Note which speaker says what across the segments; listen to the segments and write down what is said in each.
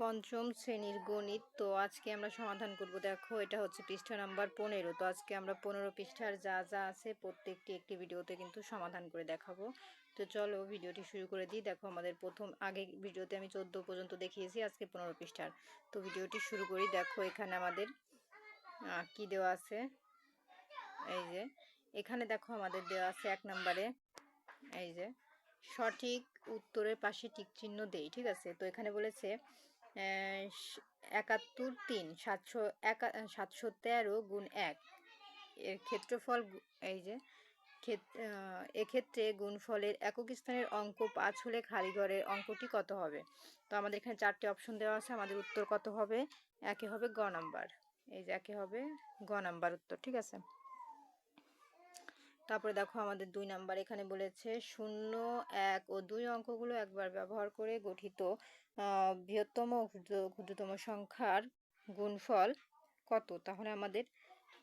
Speaker 1: পঞ্চম শ্রেণির গণিত। তো আজকে আমরা সমাধান করব। দেখো, এটা হচ্ছে পৃষ্ঠা নাম্বার পনেরো। তো আজকে আমরা পনেরো পৃষ্ঠার যা যা আছে প্রত্যেকটি একটি ভিডিওতে কিন্তু সমাধান করে দেখাবো। তো চলো ভিডিওটি শুরু করে দিই। দেখো, আমাদের প্রথম, আগে ভিডিওতে আমি চোদ্দ পর্যন্ত দেখিয়েছি, আজকে পনেরো পৃষ্ঠার। তো ভিডিওটি শুরু করি। দেখো, এখানে আমাদের কি দেওয়া আছে? এই যে, এখানে দেখো আমাদের দেওয়া আছে এক নম্বরে, এই যে, সঠিক উত্তরের পাশে টিক চিহ্ন দেই, ঠিক আছে? তো এখানে বলেছে একাত্তর তিন, সাতশো একা সাতশো তেরো গুণ এক। এর ক্ষেত্রফল এই যে এক্ষেত্রে গুণফলের একক স্থানের অঙ্ক পাঁচ হলে খালি ঘরের অঙ্কটি কত হবে? তো আমাদের এখানে চারটে অপশন দেওয়া আছে, আমাদের উত্তর কত হবে? একে হবে গ নাম্বার। এই যে, একে হবে গ নাম্বার উত্তর, ঠিক আছে? তারপরে দেখো, আমাদের দুই নাম্বার এখানে বলেছে, শূন্য, এক ও দুই অঙ্কগুলো একবার ব্যবহার করে গঠিত বৃহত্তম ক্ষুদ্রতম সংখ্যার গুণফল কত? তাহলে আমাদের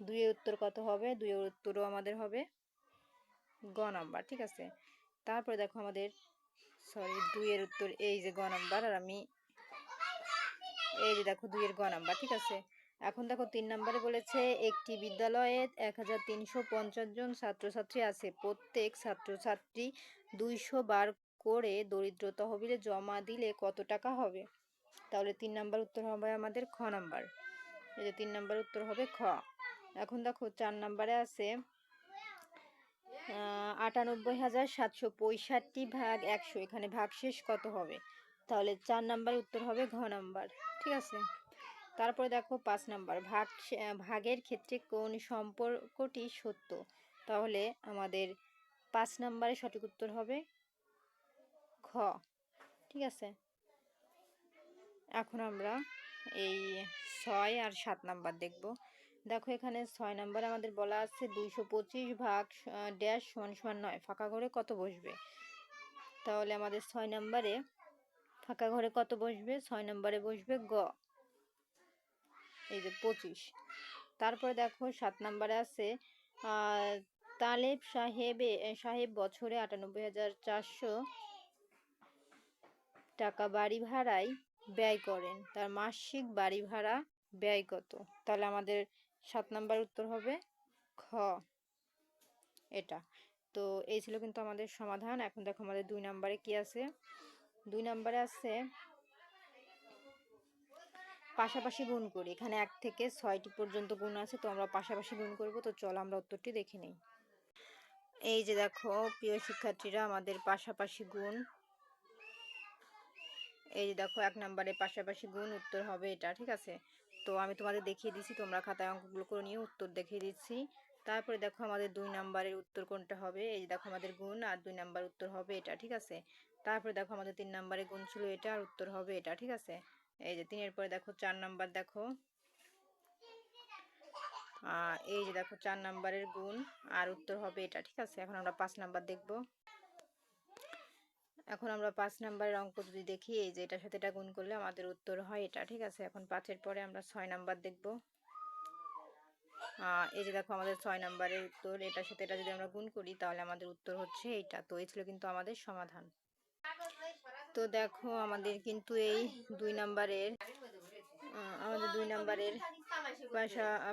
Speaker 1: দুইয়ের উত্তর কত হবে? দুইয়ের উত্তরও আমাদের হবে গ নাম্বার, ঠিক আছে? তারপরে দেখো আমাদের সরি দুইয়ের উত্তর এই যে গ নাম্বার আর আমি এই যে দেখো দুইয়ের গ নাম্বার, ঠিক আছে? এখন দেখো তিন নম্বরে বলেছে, একটি বিদ্যালয়ে এক হাজার তিনশো পঞ্চাশ জন ছাত্রছাত্রী আছে। প্রত্যেক ছাত্রছাত্রী দুইশো বার করে দরিদ্র তহবিলে জমা দিলে কত টাকা হবে? তাহলে তিন নাম্বার উত্তর হবে আমাদের খ নাম্বার। এই যে তিন নাম্বার উত্তর হবে খ। এখন দেখো চার নাম্বারে আছে আটানব্বই হাজার সাতশো পঁয়ষট্টি ভাগ একশো। এখানে ভাগ শেষ কত হবে? তাহলে চার নাম্বার উত্তর হবে ঘ নাম্বার, ঠিক আছে? তারপরে দেখো পাঁচ নাম্বার, ভাগ ভাগের ক্ষেত্রে কোন সম্পর্কটি সত্য? তাহলে আমাদের পাঁচ নাম্বারে সঠিক উত্তর হবে খ। ঠিক আছে? এখন আমরা এই ছয় আর সাত নাম্বার দেখব। দেখো এখানে ছয় নাম্বার আমাদের বলা আছে দুইশো পঁচিশ ভাগ ড্যাশ সমান সমান নয়। ফাঁকা ঘরে কত বসবে? তাহলে আমাদের ছয় নাম্বারে ফাঁকা ঘরে কত বসবে? ছয় নাম্বারে বসবে গ। এই যে পঁচিশ। তারপরে দেখো সাত নাম্বারে আছে তালেব সাহেবে, সাহেব বছরে আটানব্বই হাজার চারশো টাকা বাড়ি ভাড়ায় ব্যয় করেন। তার মাসিক বাড়ি ভাড়া ব্যয় কত? তাহলে আমাদের সাত নাম্বার উত্তর হবে খ। এটা। তো এই ছিল কিন্তু আমাদের সমাধান। এখন দেখো আমাদের দুই নাম্বারে কি আছে? দুই নাম্বারে আছে, পাশাপাশি গুণ করি। এখানে এক থেকে ছয়টি পর্যন্ত গুণ আছে, তো আমরা পাশাপাশি গুণ করব। তো চল আমরা উত্তরটি দেখে নিই। এই যে দেখো, প্রিয় শিক্ষার্থীরা, আমাদের পাশাপাশি গুণ এই দেখো, এক নম্বরে পাশাপাশি গুণ উত্তর হবে এটা, ঠিক আছে? তো আমি তোমাদের দেখিয়ে দিচ্ছি তোমরা খাতায় অঙ্কগুলো করে নিয়ে উত্তর দেখিয়ে দিচ্ছি। তারপরে দেখো আমাদের দুই নাম্বারের উত্তর কোনটা হবে? এই দেখো আমাদের গুণ আর দুই নাম্বার উত্তর হবে এটা, ঠিক আছে? তারপরে দেখো আমাদের তিন নাম্বারে গুণ ছিল এটা আর উত্তর হবে এটা, ঠিক আছে? এই যে তিনের পরে দেখো চার নাম্বার দেখো। এই যে দেখো চার নাম্বারের গুণ আর উত্তর হবে এটা, ঠিক আছে? এখন আমরা পাঁচ নাম্বার দেখব। এখন আমরা পাঁচ নাম্বারের অঙ্ক যদি দেখি, এই যে এটার সাথে এটা গুণ করলে আমাদের উত্তর হয় এটা, ঠিক আছে? এখন পাঁচের পরে আমরা ছয় নাম্বার দেখব। এই যে দেখো আমাদের ছয় নাম্বারের উত্তর, এটার সাথে এটা যদি আমরা গুণ করি, তাহলে আমাদের উত্তর হচ্ছে এইটা। তো এই ছিল কিন্তু আমাদের সমাধান। তো দেখো আমাদের কিন্তু এই দুই নাম্বারের আমাদের দুই নাম্বারের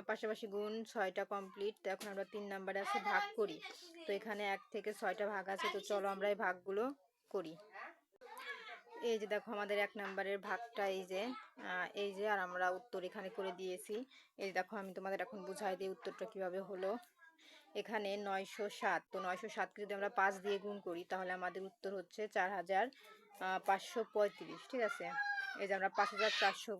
Speaker 1: পাশাপাশি গুণ ছয়টা কমপ্লিট এখন আমরা তিন নাম্বারে আছে ভাগ করি। তো এখানে এক থেকে ছয়টা ভাগ আছে। তো চলো আমরা এই ভাগগুলো করি। এই যে দেখো আমাদের এক নাম্বারের ভাগটা এই যে এই যে আর আমরা উত্তর এখানে করে দিয়েছি। এই দেখো আমি তোমাদের এখন বুঝাই দিই উত্তরটা কীভাবে হলো। এখানে নয়শো সাত, তো নয়শো সাতকে যদি আমরা পাঁচ দিয়ে গুণ করি তাহলে আমাদের উত্তর হচ্ছে চার হাজার পাঁচশো পঁয়ত্রিশ, ঠিক আছে? এই যে আমরা পাঁচ হাজার চারশো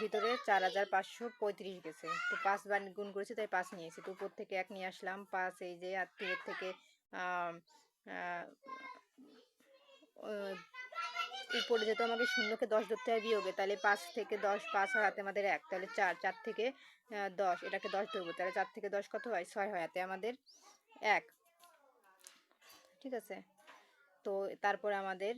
Speaker 1: ভিতরে চার হাজার পাঁচশো পঁয়ত্রিশ গেছে। তো পাঁচ বার গুণ করেছি তাই পাঁচ নিয়েছি। তো উপর থেকে এক নিয়ে আসলাম, পাঁচ এই যে আর তিনের থেকে উপরে যেহেতু আমাকে শূন্যকে দশ ধরতে হয় বিয়োগে, তাহলে পাঁচ থেকে দশ, পাঁচ হয় হাতে আমাদের এক, তাহলে চার চার থেকে দশ, এটাকে দশ ধরবো, তাহলে চার থেকে দশ কত হয়? ছয় হয় হাতে আমাদের এক। ঠিক আছে? তো তারপরে আমাদের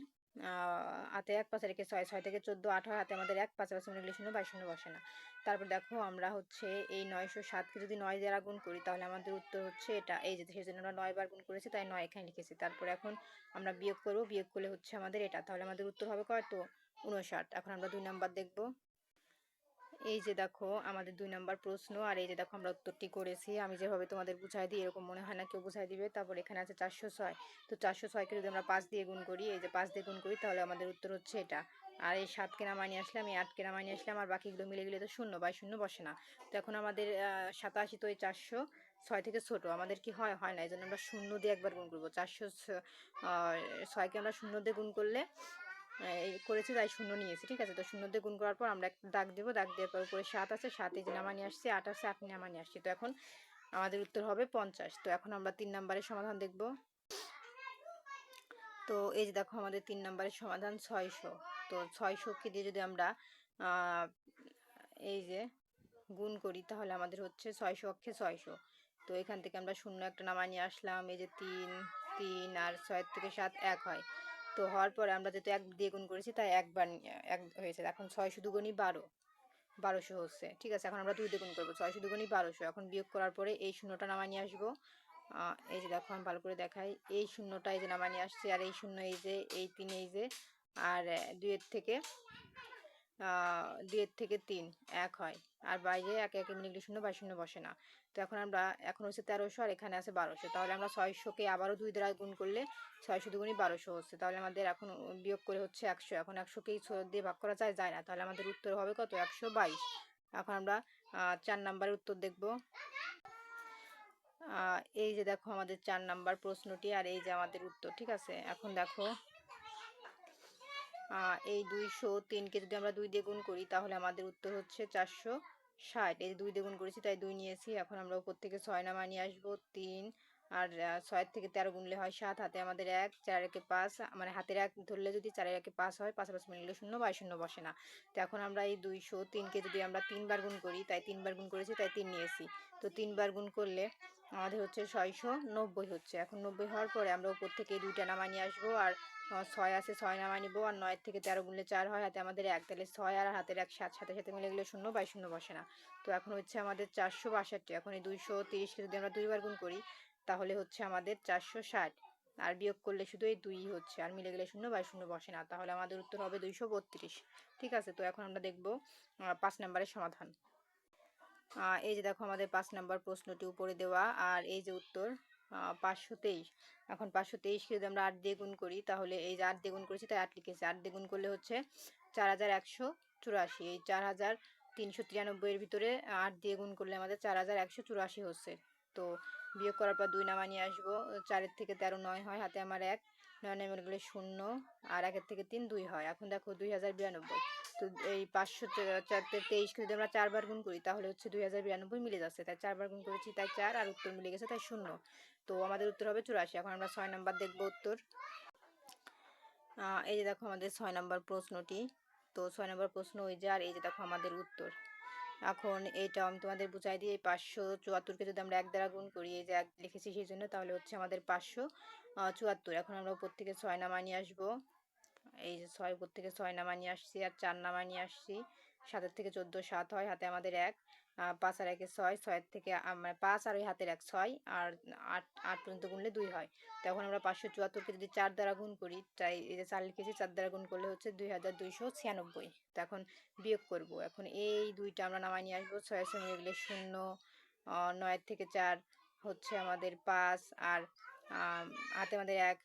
Speaker 1: হাতে এক পাশে রেখে ছয় ছয় থেকে চোদ্দ, আঠারো হাতে আমাদের এক পাঁচ পাঁচ লিখলে শূন্য বাইশ শূন্য বসে না। তারপর দেখো আমরা হচ্ছে এই নয়শো সাতকে যদি নয় দ্বারা গুণ করি তাহলে আমাদের উত্তর হচ্ছে এটা। এই যে সেই জন্য আমরা নয় বার গুণ করেছি, তাই নয় এখানে লিখেছি। তারপর এখন আমরা বিয়োগ করব, বিয়োগ করলে হচ্ছে আমাদের এটা। তাহলে আমাদের উত্তর হবে কত উনষাট এখন আমরা দুই নাম্বার দেখব। এই যে দেখো, আমাদের দুই নাম্বার প্রশ্ন, আর এই যে দেখো আমরা উত্তরটি করেছি। আমি যেভাবে তোমাদের বুঝাই দিই, এরকম মনে হয় না কেউ বুঝাই দিবে। তারপর এখানে আছে চারশো ছয়। তো চারশো ছয়কে যদি আমরা পাঁচ দিয়ে গুণ করি, এই যে পাঁচ দিয়ে গুণ করি, তাহলে আমাদের উত্তর হচ্ছে এটা। আর এই সাতকে নামায় নিয়ে আসলাম এই আটকে নামায় নিয়ে আসলাম আর বাকিগুলো মিলে গেলে তো শূন্য, বাই শূন্য বসে না। তো এখন আমাদের সাতাশি তো এই চারশো ছয় থেকে ছোট। আমাদের কি হয়? হয় না। এই জন্য আমরা শূন্য দিয়ে একবার গুণ করব। চারশো ছয়কে আমরা শূন্য দিয়ে গুণ করলে করেছি তাই শূন্য নিয়েছি, ঠিক আছে? তো শূন্য দিয়ে গুণ করার পর আমরা দাগ দেবো, দাগ দেওয়ার পর উপরে সাত আছে, সাত যে নামা নিয়ে আসছি, আট আছে, আট নামা নিয়ে আসছি। তো এখন আমাদের উত্তর হবে পঞ্চাশ। তো এখন আমরা তিন নাম্বারের সমাধান দেখব। তো এই যে দেখো আমাদের তিন নাম্বারের সমাধান ছয়শো। তো ছয়শোকে দিয়ে যদি আমরা এই যে গুণ করি, তাহলে আমাদের হচ্ছে ছয়শো অক্ষে ছয়শো। তো এখান থেকে আমরা শূন্য একটা নামা নিয়ে আসলাম, এই যে তিন তিন আর ছয় থেকে সাত এক হয়। তো হওয়ার পরে আমরা যেহেতু এক দিয়ে গুণ করেছি, তাই একবার এক হয়েছে। এখন ছয়শো দুগুণই বারো, বারোশো হচ্ছে। ঠিক আছে, এখন আমরা দুই দ্বিগুণ করব। ছয়শো দুগুণই বারোশো। এখন বিয়োগ করার পরে এই শূন্যটা নামায় নিয়ে আসব। এই যে দেখো, আমি ভালো করে দেখাই। এই শূন্যটা এই যে নামায় নিয়ে আসছে, আর এই শূন্য এই যে, এই তিন এই যে, আর দুয়ের থেকে দুইয়ের থেকে তিন, এক হয়। আর বাইরে একে একে মিনিট শূন্য বা শূন্য বসে না। তো এখন আমরা, এখন হচ্ছে তেরোশো আর এখানে আছে বারোশো। তাহলে আমরা ছয়শোকে আবারও দুই দ্বারা গুণ করলে ছয়শো দুগুণই বারোশো হচ্ছে। তাহলে আমাদের এখন বিয়োগ করে হচ্ছে একশো। এখন একশোকেই দিয়ে ভাগ করা যায়? যায় না। তাহলে আমাদের উত্তর হবে কত? একশো বাইশ। এখন আমরা চার নাম্বারের উত্তর দেখব। এই যে দেখো আমাদের চার নাম্বার প্রশ্নটি আর এই যে আমাদের উত্তর, ঠিক আছে? এখন দেখো। এই দুইশো তিনকে যদি আমরা দুই দিয়ে করি, তাহলে আমাদের উত্তর হচ্ছে চারশো ষাট। এই দুই দিয়ে করেছি, তাই দুই নিয়েছি। এখন আমরা উপর থেকে ছয় নামা নিয়ে আসব, তিন। আর ছয়ের থেকে তেরো গুনলে হয় সাত, হাতে আমাদের এক চার একে পাঁচ। মানে হাতের এক ধরলে যদি চারের একে পাঁচ হয়, পাশাপাশি মিললে শূন্য বা শূন্য বসে না। তো এখন আমরা এই দুইশো তিনকে যদি আমরা তিনবার গুণ করি, তাই তিনবার গুণ করেছি, তাই তিন নিয়েছি। তো তিনবার গুণ করলে আমাদের হচ্ছে ছয়শো নব্বই হচ্ছে। এখন নব্বই হওয়ার পরে আমরা উপর থেকে দুইটা নামা নিয়ে আসব। আর ছয় আছে, ছয় নামায় নিবো, আর নয় থেকে তেরো গুনলে চার হয়, হাতে আমাদের এক, তাহলে ছয় আর হাতের এক সাত, সাথে সাথে মিলে গেলে শূন্য বাই শূন্য বসে না। তো এখন হচ্ছে আমাদের চারশো বাষট্টি, এখন এই দুইশো তিরিশকে যদি আমরা দুইবার গুণ করি, তাহলে হচ্ছে আমাদের চারশো ষাট। আর বিয়োগ করলে শুধু এই দুই হচ্ছে, আর মিলে গেলে শূন্য বাই শূন্য বসে না, তাহলে আমাদের উত্তর হবে দুইশো বত্রিশ। ঠিক আছে, তো এখন আমরা দেখব পাঁচ নম্বরের সমাধান। এই যে দেখো আমাদের পাঁচ নাম্বার প্রশ্নটি উপরে দেওয়া, আর এই যে উত্তর পাঁচশো তেইশ। এখন পাঁচশো তেইশকে যদি আমরা আট দিয়ে গুণ করি, তাহলে এই যে আট দিয়ে গুণ করেছি, তাই আট লিখেছি। আট দিয়ে করলে হচ্ছে চার হাজার একশো চুরাশি। এই চার হাজার তিনশো তিরানব্বইয়ের ভিতরে আট দিয়ে গুণ করলে আমাদের চার হাজার একশো চুরাশি হচ্ছে। তো বিয়োগ করার পর দুই নামা নিয়ে আসব। চারের থেকে তেরো নয় হয়, হাতে আমার এক, নয় নেমে গেলে শূন্য, আর একের থেকে তিন দুই হয়। এখন দেখো দুই হাজার বিরানব্বই। তো এই পাঁচশো তেইশকে যদি আমরা চারবার গুণ করি, তাহলে হচ্ছে দুই হাজার বিরানব্বই মিলে যাচ্ছে। তাই চারবার গুণ করেছি, তাই চার, আর উত্তর মিলে গেছে, তাই শূন্য। তো আমাদের উত্তর হবে চুরাশি, এখন আমরা ছয় নাম্বার দেখব উত্তর। এই যে দেখো আমাদের ছয় নাম্বার প্রশ্নটি। তো ছয় নম্বর প্রশ্ন ওই যে, আর এই যে দেখো আমাদের উত্তর। এখন এইটা আমি তোমাদের বুঝাই দিই, এই পাঁচশো চুয়াত্তরকে যদি আমরা এক দ্বারা গুণ করি, এই যে এক লিখেছি সেই জন্য, তাহলে হচ্ছে আমাদের পাঁচশো চুয়াত্তর। এখন আমরা উপর থেকে ছয় নামা নিয়ে আসব। এই যে ছয় উপর থেকে ছয় নামা নিয়ে আসছি আর চার নামা নিয়ে আসছি। সাতের থেকে চোদ্দ, সাত হয়, হাতে আমাদের এক। পাঁচ আর একে ছয়, ছয়ের থেকে মানে পাঁচ আর ওই হাতের এক ছয়, আর আট আট পর্যন্ত গুনলে দুই হয়। তখন আমরা পাঁচশো চুয়াত্তরকে যদি চার দ্বারা গুণ করি, তাই এই যে চার লিখেছি, চার দ্বারা গুণ করলে হচ্ছে দুই হাজার দুইশো ছিয়ানব্বই। তো এখন বিয়োগ করব। এখন এই দুইটা আমরা নামায় নিয়ে আসব। ছয়ের সঙ্গে এগুলো শূন্য নয়ের থেকে চার হচ্ছে আমাদের পাঁচ, আর হাতে আমাদের এক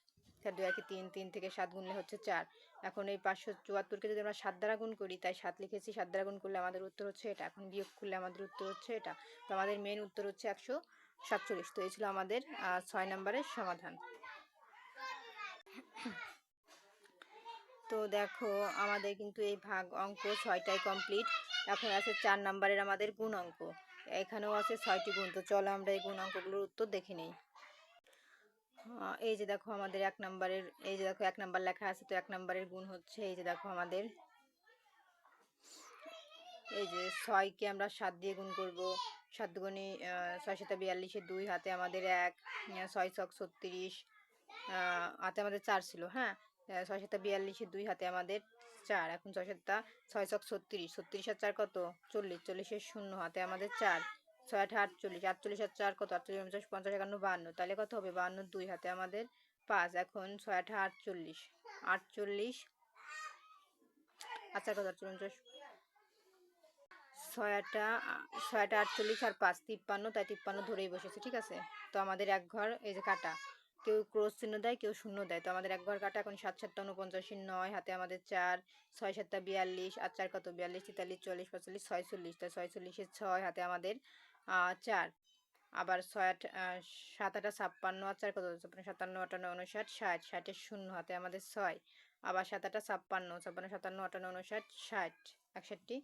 Speaker 1: চার, দুই, একে, তিন তিন থেকে সাত গুনলে হচ্ছে চার। এখন এই পাঁচশো চুয়াত্তরকে যদি আমরা সাত দ্বারা গুণ করি, তাই সাত লিখেছি, সাত দ্বারা গুণ করলে আমাদের উত্তর হচ্ছে এটা। এখন বিয়োগ করলে আমাদের উত্তর হচ্ছে এটা। তো আমাদের মেন উত্তর হচ্ছে একশো সাতচল্লিশ। তো এই ছিল আমাদের ছয় নম্বরের সমাধান। তো দেখো, আমাদের কিন্তু এই ভাগ অঙ্ক ছয়টাই কমপ্লিট এখন আছে চার নাম্বারের আমাদের গুণ অঙ্ক। এখানেও আছে ছয়টি গুণ। তো চলো আমরা এই গুণ অঙ্কগুলোর উত্তর দেখে নিই। এই যে দেখো আমাদের এক নম্বরের, এই যে দেখো এক নাম্বার লেখা আছে, তো এক নম্বরের গুণ হচ্ছে এই যে দেখো আমাদের। এই যে ছয়কে আমরা সাত দিয়ে গুণ করব। সাত দুগুণে ছয় সাথে বিয়াল্লিশের দুই, হাতে আমাদের এক ছয় ছক ছত্রিশ হাতে আমাদের চার ছিল হ্যাঁ? ছয় সাথে বিয়াল্লিশের দুই, হাতে আমাদের চার, এখন ছয় সাতটা ছয় ছক ছত্রিশ ছত্রিশ আর চার কত? চল্লিশ, চল্লিশের শূন্য, হাতে আমাদের চার। ছয় আঠা আটচল্লিশ আটচল্লিশ আর চার কত? আটচল্লিশ পঞ্চাশ পঞ্চাশ, একান্ন বান্ন তাহলে কত হবে? বান্ন দুই হাতে আমাদের পাঁচ। এখন ছয় আঠা আটচল্লিশ। আটচল্লিশ আচ্ছা কত? আটচল্লিশ ছয়টা ছয়টা আটচল্লিশ আর পাঁচ, তিপ্পান্ন। তাই তিপ্পান্ন ধরেই বসেছে, ঠিক আছে? তো আমাদের এক ঘর, এই যে কাটা। কেউ ক্রোশ চিহ্ন দেয়, কেউ শূন্য দেয়। তো আমাদের এক ঘর কাটা, এখন সাত, সাতটা, উনপঞ্চাশি নয়। হাতে আমাদের চার, ছয়, সাতটা, বিয়াল্লিশ। আর চার কত? বিয়াল্লিশ, তেতাল্লিশ, চল্লিশ, পঁয়তাল্লিশ, ছয়চল্লিশ। তাই ছয়চল্লিশের ছয় হাতে আমাদের চার। আবার ছয় আট সাত আটা ছাপ্পান্ন আর চার, কত? ছাপ্পান্ন, সাতান্ন, আটান্ন উনষাট ষাট। ষাটের শূন্য হাতে আমাদের ছয়। আবার সাত আটা ছাপ্পান্ন ছাপ্পান্ন, সাতান্ন, আটান্ন উনষাট ষাট। একষট্টি।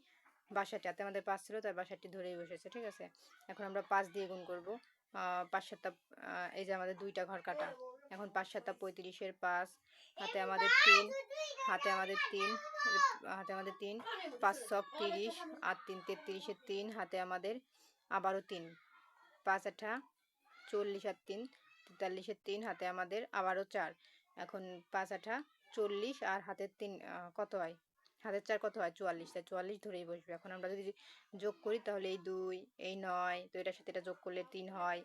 Speaker 1: বাষট্টি হাতে আমাদের পাঁচ ছিল তার বাষট্টি ধরেই বসেছে, ঠিক আছে? এখন আমরা পাঁচ দিয়ে গুণ করব। পাঁচ সাতটা এই যে আমাদের দুইটা ঘর কাটা। এখন পাঁচ সাতটা পঁয়ত্রিশের পাঁচ। হাতে আমাদের তিন, হাতে আমাদের তিন, হাতে আমাদের তিন, পাঁচ ছক তিরিশ আর তিন তেত্রিশের তিন, হাতে আমাদের আবারও তিন। পাঁচ আঠা, চল্লিশ আর তিন তেতাল্লিশের তিন, হাতে আমাদের আবারও চার। এখন পাঁচ আঠা, চল্লিশ আর হাতের তিন কত হয়? হাতের চার কত হয়? চুয়াল্লিশ। তাই চুয়াল্লিশ ধরেই বসবে। এখন আমরা যদি যোগ করি, তাহলে এই দুই, এই নয়, তো এটার সাথে এটা যোগ করলে তিন হয়।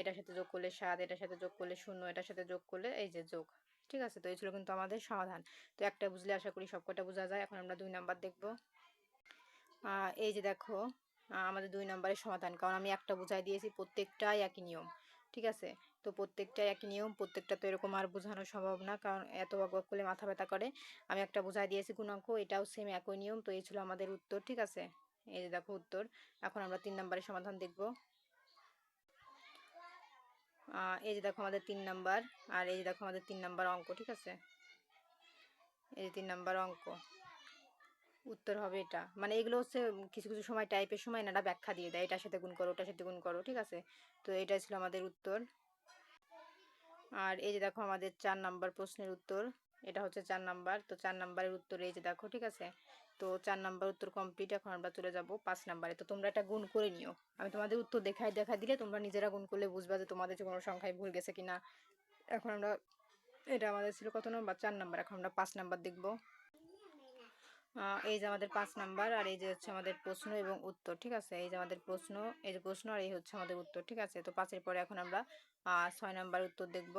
Speaker 1: এটার সাথে যোগ করলে সাত, এটার সাথে যোগ করলে শূন্য, এটার সাথে যোগ করলে এই যে যোগ। ঠিক আছে? তো এই ছিল কিন্তু আমাদের সমাধান। তো একটা বুঝলে আশা করি সবকটা বোঝা যায়। এখন আমরা দুই নাম্বার দেখব। এই যে দেখো আমাদের দুই নম্বরের সমাধান। কারণ আমি একটা বুঝাই দিয়েছি, প্রত্যেকটাই একই নিয়ম। ঠিক আছে? তো প্রত্যেকটাই একই নিয়ম, প্রত্যেকটা তো এরকম আর বোঝানো সম্ভব না। কারণ এত বক বক করলে মাথা ব্যথা করে। আমি একটা বোঝাই দিয়েছি গুণাঙ্ক এটাও সেম একই নিয়ম। তো এই ছিল আমাদের উত্তর, ঠিক আছে? এই যে দেখো উত্তর। এখন আমরা তিন নম্বরের সমাধান দেখব। এই যে দেখো আমাদের তিন নাম্বার, আর এই যে দেখো আমাদের তিন নাম্বার অঙ্ক, ঠিক আছে? এই যে তিন নাম্বার অঙ্ক। উত্তর হবে এটা। মানে এগুলো হচ্ছে কিছু কিছু সময় টাইপের সময় এনারা ব্যাখ্যা দিয়ে দেয়, এটার সাথে গুণ করো, ওটার সাথে গুণ করো, ঠিক আছে? তো এটাই ছিল আমাদের উত্তর। আর এই যে দেখো আমাদের চার নাম্বার প্রশ্নের উত্তর, এটা হচ্ছে চার নাম্বার। তো চার নাম্বারের উত্তর এই যে দেখো, ঠিক আছে? তো চার নাম্বার উত্তর কমপ্লিট এখন আমরা চলে যাব পাঁচ নাম্বারে। তো তোমরা এটা গুণ করে নিও। আমি তোমাদের উত্তর দেখাই দেখা দিলে তোমরা নিজেরা গুণ করলে বুঝবা যে তোমাদের যে কোনো সংখ্যায় ভুল গেছে কিনা। এখন আমরা, এটা আমাদের ছিল কত নম্বর? চার নাম্বার। এখন আমরা পাঁচ নাম্বার দেখব। এই যে আমাদের পাঁচ নাম্বার আর এই যে হচ্ছে আমাদের প্রশ্ন এবং উত্তর, ঠিক আছে? এই যে আমাদের প্রশ্ন, এই যে প্রশ্ন আর এই হচ্ছে আমাদের উত্তর, ঠিক আছে? তো পাঁচের পরে এখন আমরা ছয় নাম্বার উত্তর দেখব।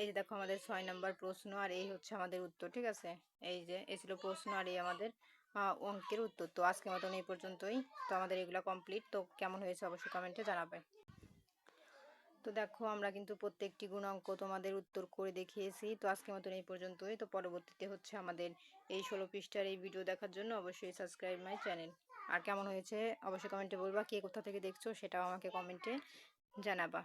Speaker 1: এই যে দেখো আমাদের ছয় নাম্বার প্রশ্ন আর এই হচ্ছে আমাদের উত্তর, ঠিক আছে? এই যে, এই ছিল প্রশ্ন আর এই আমাদের অঙ্কের উত্তর। তো আজকে মতন এই পর্যন্তই। তো আমাদের এগুলো কমপ্লিট তো কেমন হয়েছে অবশ্যই কমেন্টে জানাবে। তো দেখো আমরা কিন্তু প্রত্যেকটি গুণাঙ্ক তোমাদের উত্তর করে দেখিয়েছি। তো আজকে মতন এই পর্যন্তই। তো পরবর্তীতে হচ্ছে আমাদের এই ষোলো পৃষ্ঠার এই ভিডিও দেখার জন্য অবশ্যই সাবস্ক্রাইব মাই চ্যানেল আর কেমন হয়েছে অবশ্যই কমেন্টে বলবা, কে কোথা থেকে দেখছ সেটাও আমাকে কমেন্টে জানাবা।